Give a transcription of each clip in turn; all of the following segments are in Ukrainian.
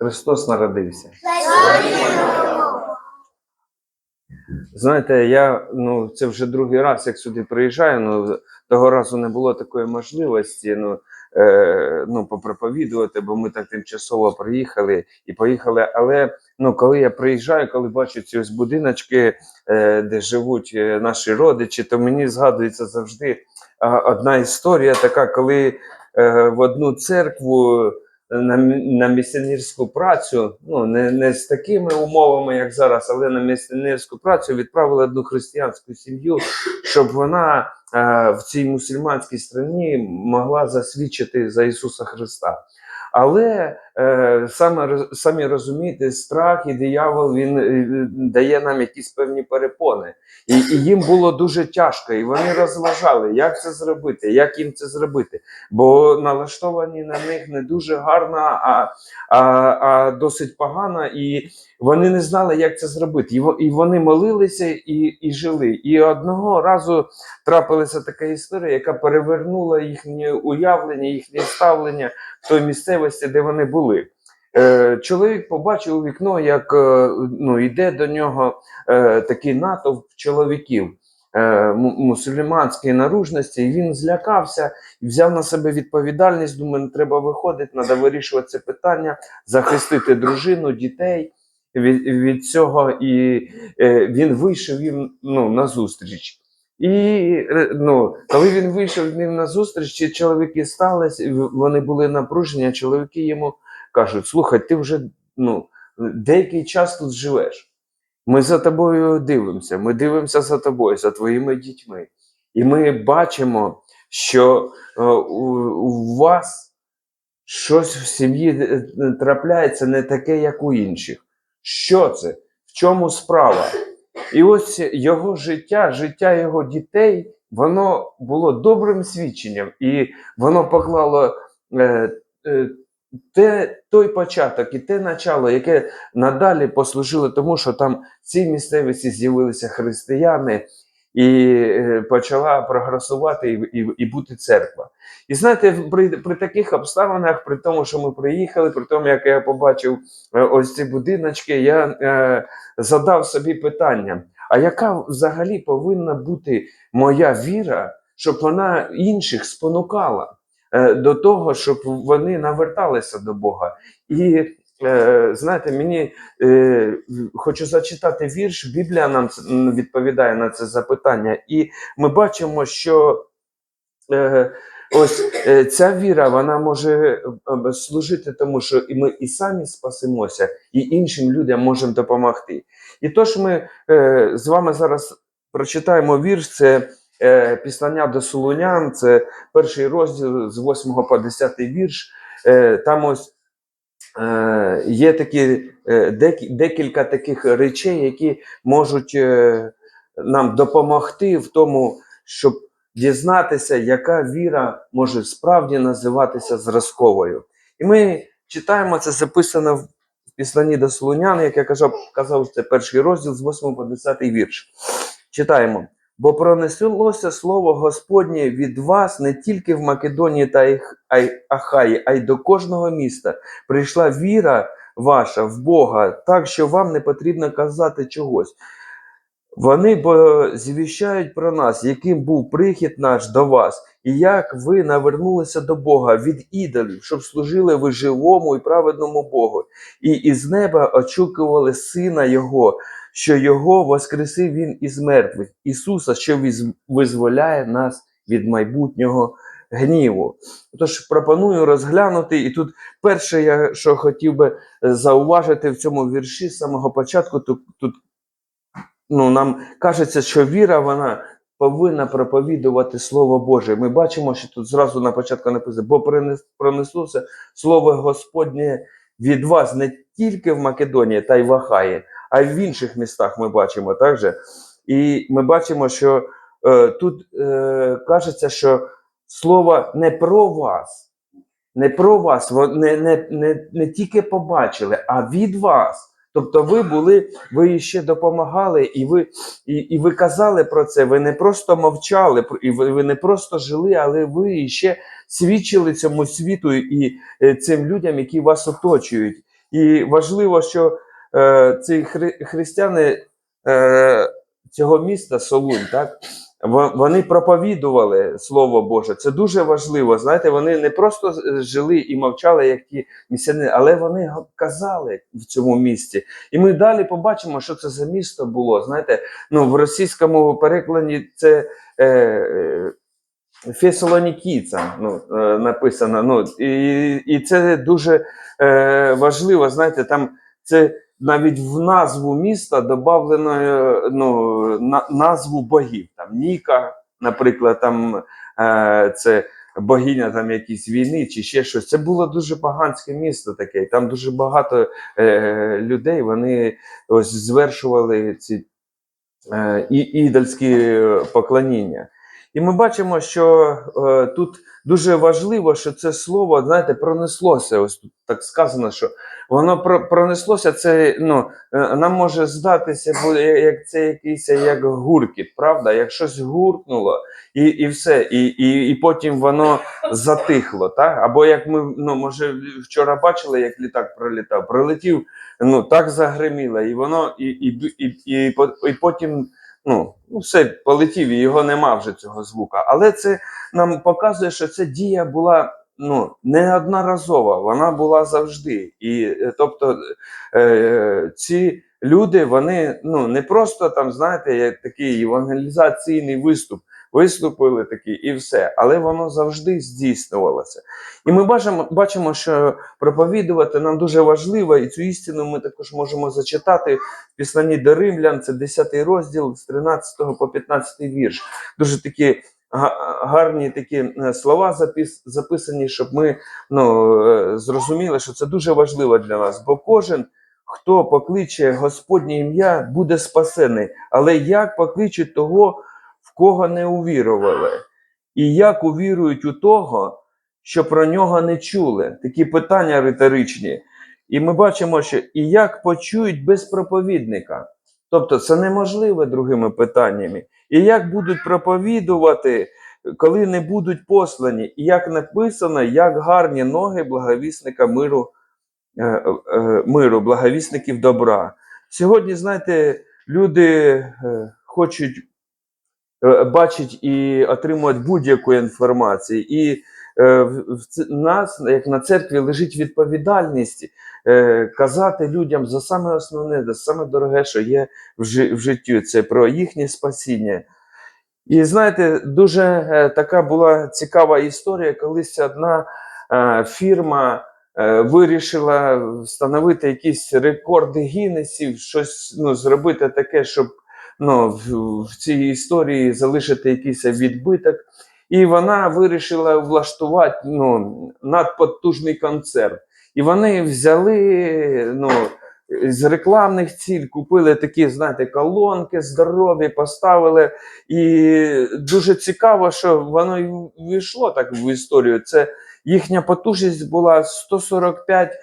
Христос народився. Знаєте, я ну це вже другий раз, як сюди приїжджаю. Ну того разу не було такої можливості. Ну, е, ну попроповідувати, бо ми так тимчасово приїхали і поїхали. Але ну, коли я приїжджаю, коли бачу ці ось будиночки, е, де живуть е, наші родичі, то мені згадується завжди одна історія, така, коли е, в одну церкву на, на місіонерську працю, ну не, не з такими умовами, як зараз, але на місіонерську працю відправили одну християнську сім'ю, щоб вона е, в цій мусульманській страні могла засвідчити за Ісуса Христа. Але е, саме самі розумієте, страх і диявол він е, дає нам якісь певні перепони. І, і їм було дуже тяжко, і вони розважали, як це зробити, як їм це зробити. Бо налаштовані на них не дуже гарно, а, а, а досить погано, і вони не знали, як це зробити. І, вони молилися і, і жили. І одного разу трапилася така історія, яка перевернула їхнє уявлення, їхнє ставлення в той місцевості, де вони були. Е, чоловік побачив у вікно, як е, ну, йде до нього е, такий натовп чоловіків мусульманської наружності, і він злякався і взяв на себе відповідальність. Думаю, треба виходити, треба вирішувати це питання, захистити дружину, дітей від, від цього. І е, він вийшов їм ну, на зустріч. І е, ну, коли він вийшов їм на зустріч, ці чоловіки в- вони були напружені, а чоловіки йому кажуть: слухай, ти вже ну, деякий час тут живеш. Ми за тобою дивимося, ми дивимося за тобою, за твоїми дітьми. І ми бачимо, що е, у, у вас щось в сім'ї е, трапляється не таке, як у інших. Що це? В чому справа? І ось його життя, життя його дітей, воно було добрим свідченням, і воно поклало е, е, те, той початок і те начало, яке надалі послужило тому, що там в цій місцевості з'явилися християни, і е, почала прогресувати і, і, і бути церква. І знаєте, при, при таких обставинах, при тому, що ми приїхали, при тому, як я побачив е, ось ці будиночки, я е, задав собі питання: а яка взагалі повинна бути моя віра, щоб вона інших спонукала е, до того, щоб вони наверталися до Бога? І е, знаєте, мені е, хочу зачитати вірш. Біблія нам відповідає на це запитання, і ми бачимо, що. Е, Ось е, ця віра вона може е, служити тому, що і ми і самі спасемося, і іншим людям можемо допомогти. І тож ми е, з вами зараз прочитаємо вірш. Це е, післання до Солунян, це перший розділ з 8 по 10 вірш. Е, там ось е, є такі е, декілька таких речей, які можуть е, нам допомогти в тому, щоб дізнатися, яка віра може справді називатися зразковою. І ми читаємо це записано в післанні до Солунян, як я казав, казав, це перший розділ з 8 по 10 вірш. Читаємо. Бо пронеслося слово Господнє від вас не тільки в Македонії та Ахаї, а й до кожного міста. Прийшла віра ваша в Бога, так що вам не потрібно казати чогось. Вони бо звіщають про нас, яким був прихід наш до вас, і як ви навернулися до Бога від ідолів, щоб служили ви живому і праведному Богу, і із неба очікували Сина Його, що Його воскресив Він із мертвих, Ісуса, що визволяє нас від майбутнього гніву. Тож пропоную розглянути, і тут перше, я що хотів би е, зауважити в цьому вірші з самого початку, тут, тут ну, нам кажеться, що віра вона повинна проповідувати Слово Боже. Ми бачимо, що тут зразу на початку написано, бо пронеслося Слово Господнє від вас не тільки в Македонії та й в Ахаї, а й в інших містах ми бачимо також. І ми бачимо, що е, тут е, кажеться, що слово не про вас, не про вас, не, не, не, не тільки побачили, а від вас. Тобто ви були, ви ще допомагали, і ви, і, і ви казали про це. Ви не просто мовчали, і ви, ви не просто жили, але ви ще свідчили цьому світу і е, цим людям, які вас оточують. І важливо, що е, ці хри- християни е, цього міста Солунь, так, вони проповідували Слово Боже. Це дуже важливо. Знаєте, вони не просто жили і мовчали, як ті місяни, але вони казали в цьому місті. І ми далі побачимо, що це за місто було. Знаєте, ну в російському перекладі це. Е, е, ну, е, написано. Ну, і, і це дуже е, важливо. Знаєте, там це навіть в назву міста додавлено е, ну, на, назву богів. Там Ніка, наприклад, там е, це богиня там якісь війни чи ще щось. Це було дуже поганське місто таке. Там дуже багато е, людей вони ось звершували ці е, ідольські е, поклоніння. І ми бачимо, що е, тут дуже важливо, що це слово, знаєте, пронеслося. Ось тут так сказано, що воно про, пронеслося. Це ну, е, нам може здатися, як це якийсь як гуркіт, правда? Як щось гуркнуло, і, і все, і, і, і потім воно затихло. Так? Або як ми ну, може вчора бачили, як літак пролітав, пролетів, ну так загриміло, і воно і, і, і, і, і, і потім ну, ну все полетів, і його нема вже цього звука. Але це нам показує, що ця дія була ну, неодноразова, вона була завжди. І е, тобто е, ці люди, вони ну, не просто там, знаєте, як такий евангелізаційний виступ. Виступили такі і все, але воно завжди здійснювалося. І ми бачимо, бачимо, що проповідувати нам дуже важливо, і цю істину ми також можемо зачитати в Післанні до Римлян, це 10 розділ з 13 по 15 вірш. Дуже такі гарні такі е, слова запис, записані, щоб ми ну, е, зрозуміли, що це дуже важливо для нас. Бо кожен, хто покличе Господнє ім'я, буде спасений. Але як покличуть того, кого не увірували? І як увірують у того, що про нього не чули? Такі питання риторичні. І ми бачимо, що і як почують без проповідника. Тобто це неможливо другими питаннями. І як будуть проповідувати, коли не будуть послані, і як написано, як гарні ноги благовісника миру, е, е, миру благовісників добра. Сьогодні, знаєте, люди е, хочуть е, бачить і отримують будь-яку інформацію. І е, в нас, як на церкві, лежить відповідальність е, казати людям за саме основне, за саме дороге, що є в, житті. Це про їхнє спасіння. І знаєте, дуже така була цікава історія, колись одна фірма вирішила встановити якісь рекорди Гіннесів, щось ну, зробити таке, щоб ну, в, в цій історії залишити якийсь відбиток. І вона вирішила влаштувати ну, надпотужний концерт. І вони взяли ну, з рекламних ціль, купили такі, знаєте, колонки здорові, поставили. І дуже цікаво, що воно війшло так в історію. Це їхня потужність була 145 е,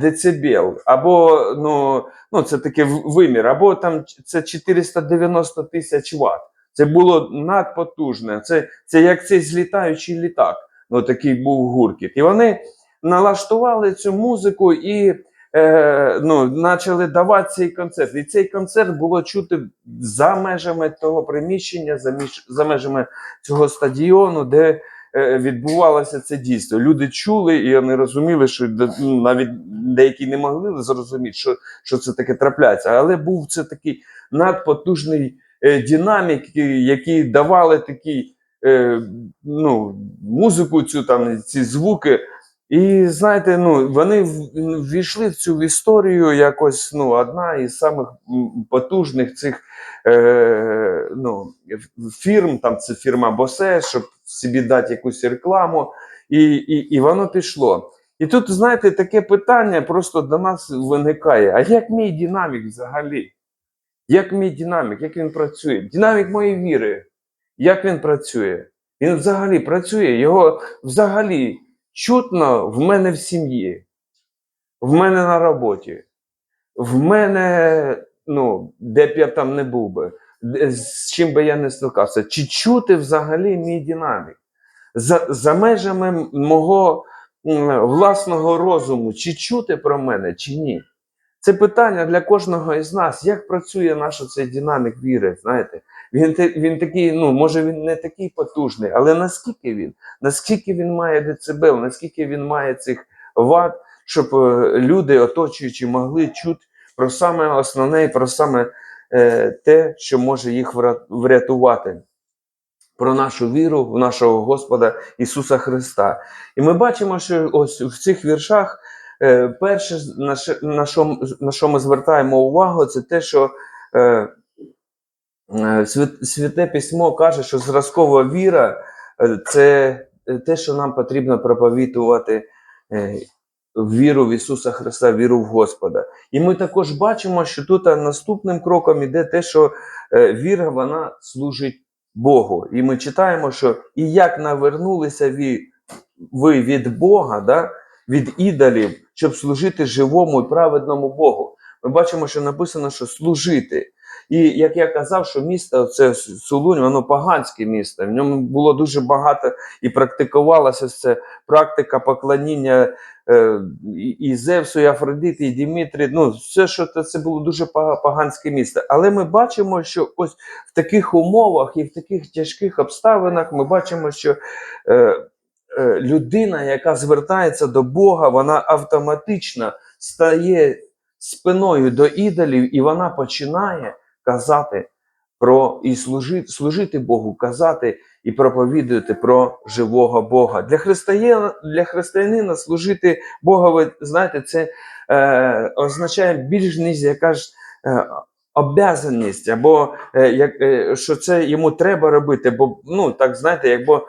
децибел, або ну, ну це такий вимір, або там це 490 тисяч ватт. Це було надпотужне. Це, це як цей злітаючий літак. Ну, такий був гуркіт. І вони налаштували цю музику і е, ну, почали давати цей концерт. І цей концерт було чути за межами того приміщення, за, між, за межами цього стадіону, де е, відбувалося це дійство. Люди чули і вони розуміли, що ну, навіть деякі не могли зрозуміти, що, що це таке трапляється. Але був це такий надпотужний е, динамік, який- давали такі Е, ну, музику, цю там ці звуки. І знаєте, ну вони ввійшли в цю історію якось ну, одна із самих потужних цих е, ну, фірм, там це фірма Босе, щоб собі дати якусь рекламу, і, і, і воно пішло. І тут, знаєте, таке питання просто до нас виникає: а як мій динамік взагалі? Як мій динамік, як він працює? Динамік моєї віри, як він працює? Він взагалі працює, його взагалі чутно в мене в сім'ї, в мене на роботі, в мене, ну, де б я там не був би, з чим би я не стикався. Чи чути взагалі мій динамік? За, за межами мого власного розуму, чи чути про мене, чи ні. Це питання для кожного із нас. Як працює наш цей динамік віри? Знаєте, він, він такий, ну може він не такий потужний, але наскільки він? Наскільки він має децибел, наскільки він має цих ват, щоб е, люди, оточуючи, могли чути про саме основне і про саме е, те, що може їх врятувати. Про нашу віру в нашого Господа Ісуса Христа. І ми бачимо, що ось в цих віршах перше, на що, на, що, ми звертаємо увагу, це те, що е, е, Святе Письмо каже, що зразкова віра е, це те, що нам потрібно проповідувати е, віру в Ісуса Христа, віру в Господа. І ми також бачимо, що тут наступним кроком іде те, що е, віра вона служить Богу. І ми читаємо, що і як навернулися ви від Бога, да, від ідолів, щоб служити живому і праведному Богу. Ми бачимо, що написано, що служити. І як я казав, що місто це Сулунь, воно поганське місто. В ньому було дуже багато і практикувалася це практика поклоніння е, і- Зевсу, і Афродити, і Дімітрі. Ну, все, що це, це було дуже поганське місто. Але ми бачимо, що ось в таких умовах і в таких тяжких обставинах ми бачимо, що е, людина, яка звертається до Бога, вона автоматично стає спиною до ідолів, і вона починає казати про і служити, служити Богу, казати і проповідувати про живого Бога. Для християнина, для християнина служити Бога, ви знаєте, це е, означає більш ніж яка ж. Е, Обязаність, або е, як, е, що це йому треба робити, бо ну так знаєте, якби е,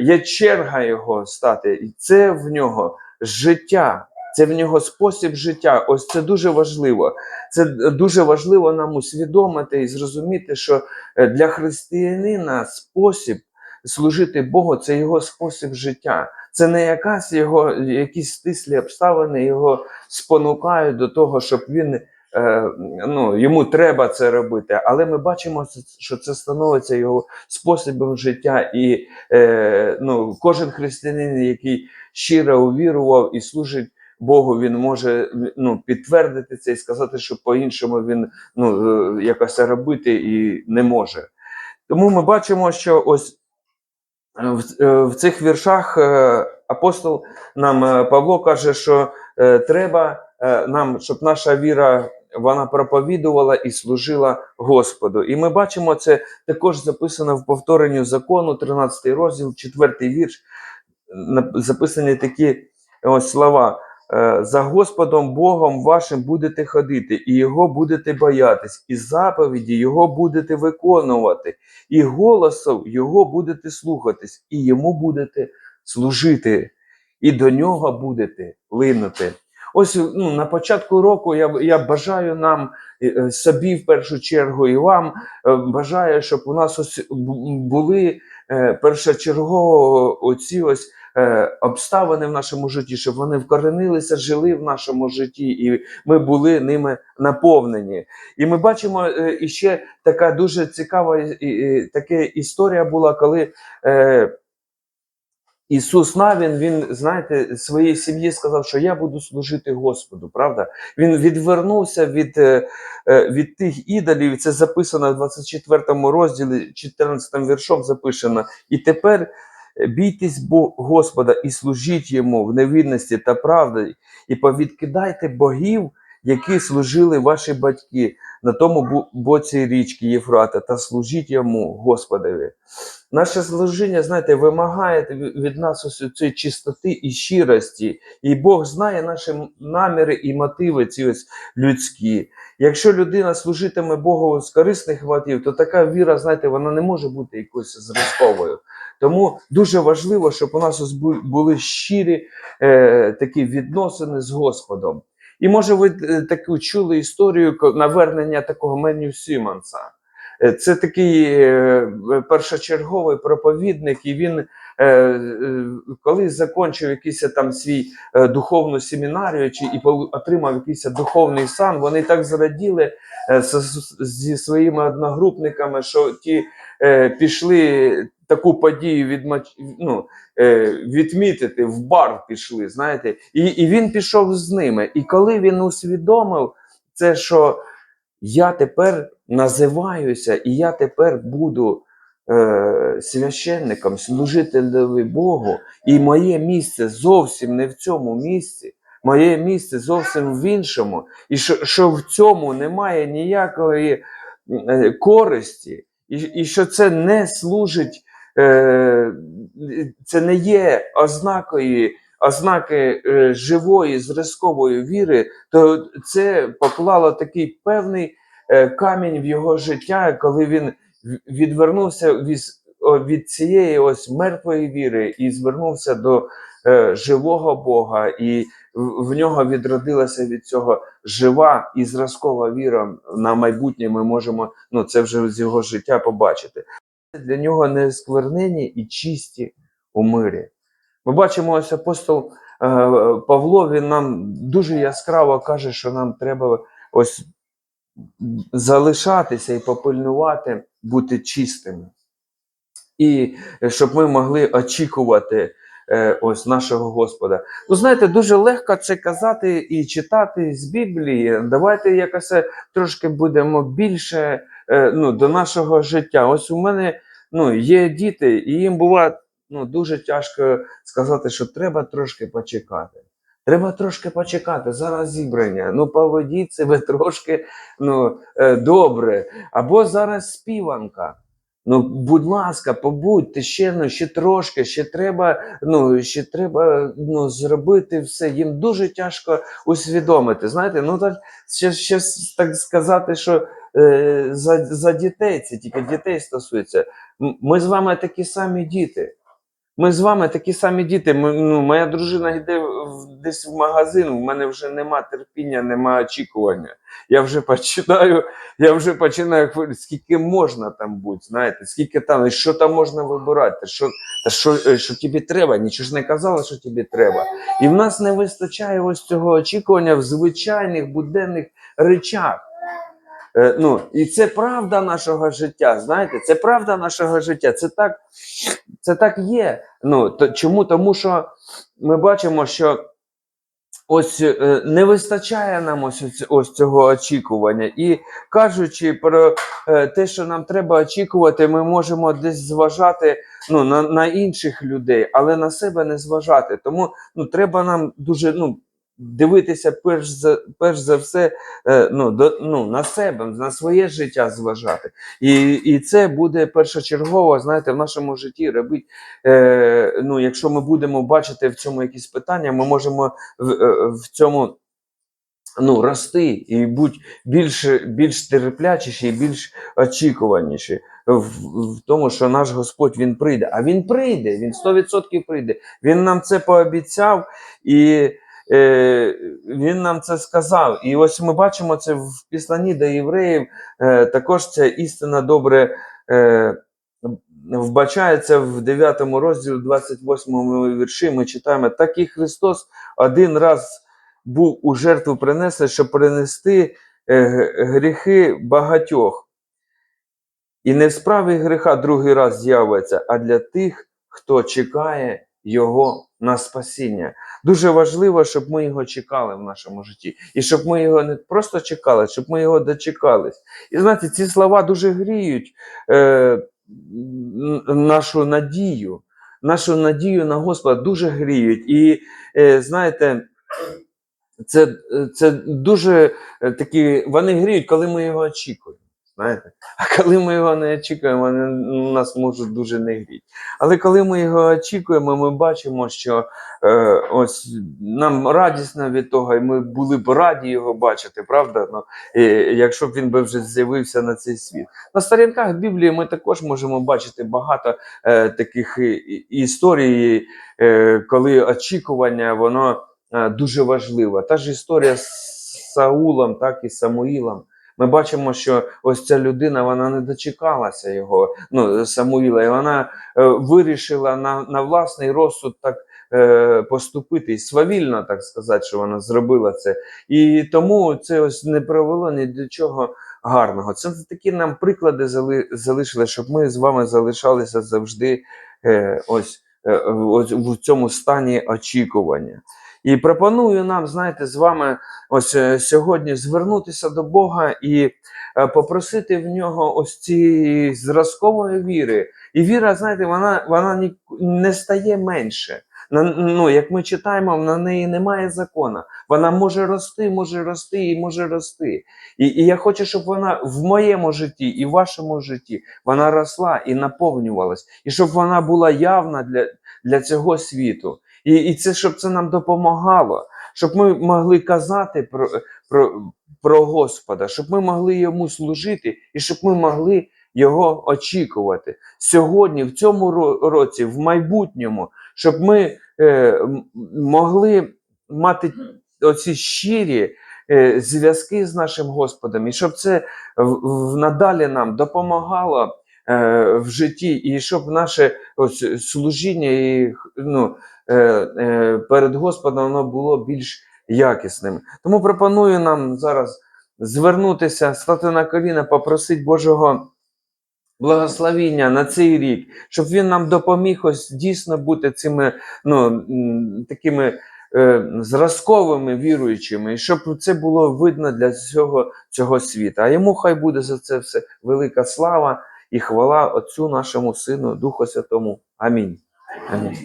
є черга його стати, і це в нього життя, це в нього спосіб життя. Ось це дуже важливо. Це дуже важливо нам усвідомити і зрозуміти, що е, для християнина спосіб служити Богу це його спосіб життя. Це не якась його якісь стислі обставини його спонукають до того, щоб він. Е, Ну, йому треба це робити, але ми бачимо, що це становиться його способом життя, і е, ну, кожен християнин, який щиро увірував і служить Богу, він може ну, підтвердити це і сказати, що по-іншому він ну, е, якось робити і не може. Тому ми бачимо, що ось в, в цих віршах апостол нам Павло каже, що треба нам, щоб наша віра вона проповідувала і служила Господу. І ми бачимо це також записано в повторенню закону, 13 розділ, 4 вірш. Записані такі ось слова. Е, За Господом Богом вашим будете ходити, і Його будете боятись, і заповіді Його будете виконувати, і голосом Його будете слухатись, і йому будете служити, і до нього будете линути. Ось ну, на початку року я, я бажаю нам е, е, собі в першу чергу і вам е, бажаю, щоб у нас ось були першочергово оці ось обставини в нашому житті, щоб вони вкоренилися, жили в нашому житті, і ми були ними наповнені. І ми бачимо е, іще така дуже цікава і, і, така історія була, коли Ісус Навін, він, знаєте, своїй сім'ї сказав, що я буду служити Господу, правда? Він відвернувся від, е, е, від тих ідолів, це записано в 24 розділі, 14 віршом записано. І тепер е, бійтесь Бо- Господа і служіть йому в невинності та правді, і повідкидайте богів, які служили ваші батьки на тому боці річки Єфрата, та служіть йому, Господові. Наше служіння, знаєте, вимагає від нас ось цієї чистоти і щирості. І Бог знає наші наміри і мотиви ці ось людські. Якщо людина служитиме Богу з корисних мотив, то така віра, знаєте, вона не може бути якоюсь зразковою. Тому дуже важливо, щоб у нас ось були щирі е, такі відносини з Господом. І може ви е, таку чули історію навернення такого Меню Сімонса. Е, Це такий е, першочерговий проповідник, і він е, е, коли закінчив якийсь там свій е, духовну семінарію чи і отримав якийсь духовний сан, вони так зраділи зі своїми одногрупниками, що ті пішли таку подію відмач... ну, відмітити, в бар пішли, знаєте, і, і він пішов з ними. І коли він усвідомив це, що я тепер називаюся, і я тепер буду е, священником, служителеві Богу, і моє місце зовсім не в цьому місці. Моє місце зовсім в іншому, і що, що в цьому немає ніякої е, користі, і, і що це не служить, е, це не є ознакою, ознаки е, живої зразкової віри, то це поклало такий певний камінь в його життя, коли він відвернувся від, від цієї ось мертвої віри і звернувся до е, живого Бога, і в, в нього відродилася від цього жива і зразкова віра на майбутнє. Ми можемо ну це вже з його життя побачити. Для нього не сквернені і чисті у мирі. Ми бачимо, ось апостол е, Павло він нам дуже яскраво каже, що нам треба ось залишатися і попильнувати, бути чистими. І е, щоб ми могли очікувати е, ось нашого Господа. Ну, знаєте, дуже легко це казати і читати з Біблії. Давайте якось е, трошки будемо більше ну, до нашого життя. Ось у мене ну, є діти, і їм буває ну, дуже тяжко сказати, що треба трошки почекати. Треба трошки почекати. Зараз зібрання. Ну, поведіть себе трошки ну, е, добре. Або зараз співанка. Ну, будь ласка, побудьте ще, ну, ще трошки, ще треба, ну, ще треба ну, зробити все. Їм дуже тяжко усвідомити. Знаєте, ну так ще, ще так сказати, що е, за, за дітей це тільки дітей стосується. Ми з вами такі самі діти. Ми з вами такі самі діти. Ми, ну, моя дружина йде в- десь в магазин, в мене вже нема терпіння, нема очікування. Я вже починаю, я вже починаю скільки можна там бути, знаєте, скільки там, що там можна вибирати, що, та що, е, що тобі треба, нічого ж не казали, що тобі треба. І в нас не вистачає ось цього очікування в звичайних буденних речах. Е, ну, і це правда нашого життя. Знаєте, це правда нашого життя. Це так, це так є. Ну, то, чому? Тому що ми бачимо, що ось е, не вистачає нам ось, ось, цього очікування. І кажучи про е, те, що нам треба очікувати, ми можемо десь зважати ну, на, на інших людей, але на себе не зважати. Тому ну, треба нам дуже ну, дивитися перш за, перш за все е, ну, до, ну, на себе, на своє життя зважати. І, і це буде першочергово, знаєте, в нашому житті робити. Е, ну, якщо ми будемо бачити в цьому якісь питання, ми можемо в, е, в цьому ну, рости і бути більш, більш терплячіші і більш очікуваніші в, в тому, що наш Господь він прийде. А він прийде, він 100% прийде. Він нам це пообіцяв і е, він нам це сказав. І ось ми бачимо це в післанні до євреїв. Е, також ця істина добре. Е, Вбачається в 9 розділі, 28 вірші, ми читаємо, так і Христос один раз був у жертву принесений, щоб принести гріхи багатьох. І не в справі гріха другий раз з'явиться, а для тих, хто чекає Його на спасіння. Дуже важливо, щоб ми його чекали в нашому житті. І щоб ми його не просто чекали, щоб ми його дочекались. І знаєте, ці слова дуже гріють е, нашу надію. Нашу надію на Господа дуже гріють. І е, знаєте, це, це дуже е, такі, вони гріють, коли ми його очікуємо. Знаєте? А коли ми його не очікуємо, вони нас можуть дуже не гріти. Але коли ми його очікуємо, ми бачимо, що е, ось нам радісно від того, і ми були б раді його бачити, правда? Ну, і, якщо б він би вже з'явився на цей світ. На сторінках Біблії ми також можемо бачити багато е, таких історій, е, коли очікування, воно е, дуже важливе. Та ж історія з Саулом, так і Самуїлом. Ми бачимо, що ось ця людина вона не дочекалася його, ну Самуїла, і вона е, вирішила на, на власний розсуд так е, поступити, свавільно, так сказати, що вона зробила це. І тому це ось не привело ні до чого гарного. Це такі нам приклади зали, залишили, щоб ми з вами залишалися завжди е, ось, е, ось в цьому стані очікування. І пропоную нам, знаєте, з вами ось е, сьогодні звернутися до Бога і е, попросити в нього ось цієї зразкової віри. І віра, знаєте, вона, вона не стає менше. Ну, як ми читаємо, на неї немає закона. Вона може рости, може рости і може рости. І, і я хочу, щоб вона в моєму житті і в вашому житті вона росла і наповнювалась, і щоб вона була явна для, для цього світу. І, і це щоб це нам допомагало, щоб ми могли казати про, про, про Господа, щоб ми могли йому служити, і щоб ми могли його очікувати. Сьогодні, в цьому році, в майбутньому, щоб ми е, могли мати оці щирі е, зв'язки з нашим Господом, і щоб це в, в надалі нам допомагало в житті, і щоб наше ось служіння і ну, е, е, перед Господом воно було більш якісним. Тому пропоную нам зараз звернутися, стати на коліна, попросити Божого благословіння на цей рік, щоб він нам допоміг ось дійсно бути цими ну, такими е, зразковими віруючими, і щоб це було видно для цього, цього світу. А йому хай буде за це все велика слава і хвала Отцю нашому Сину, Духу Святому. Амінь. Амінь.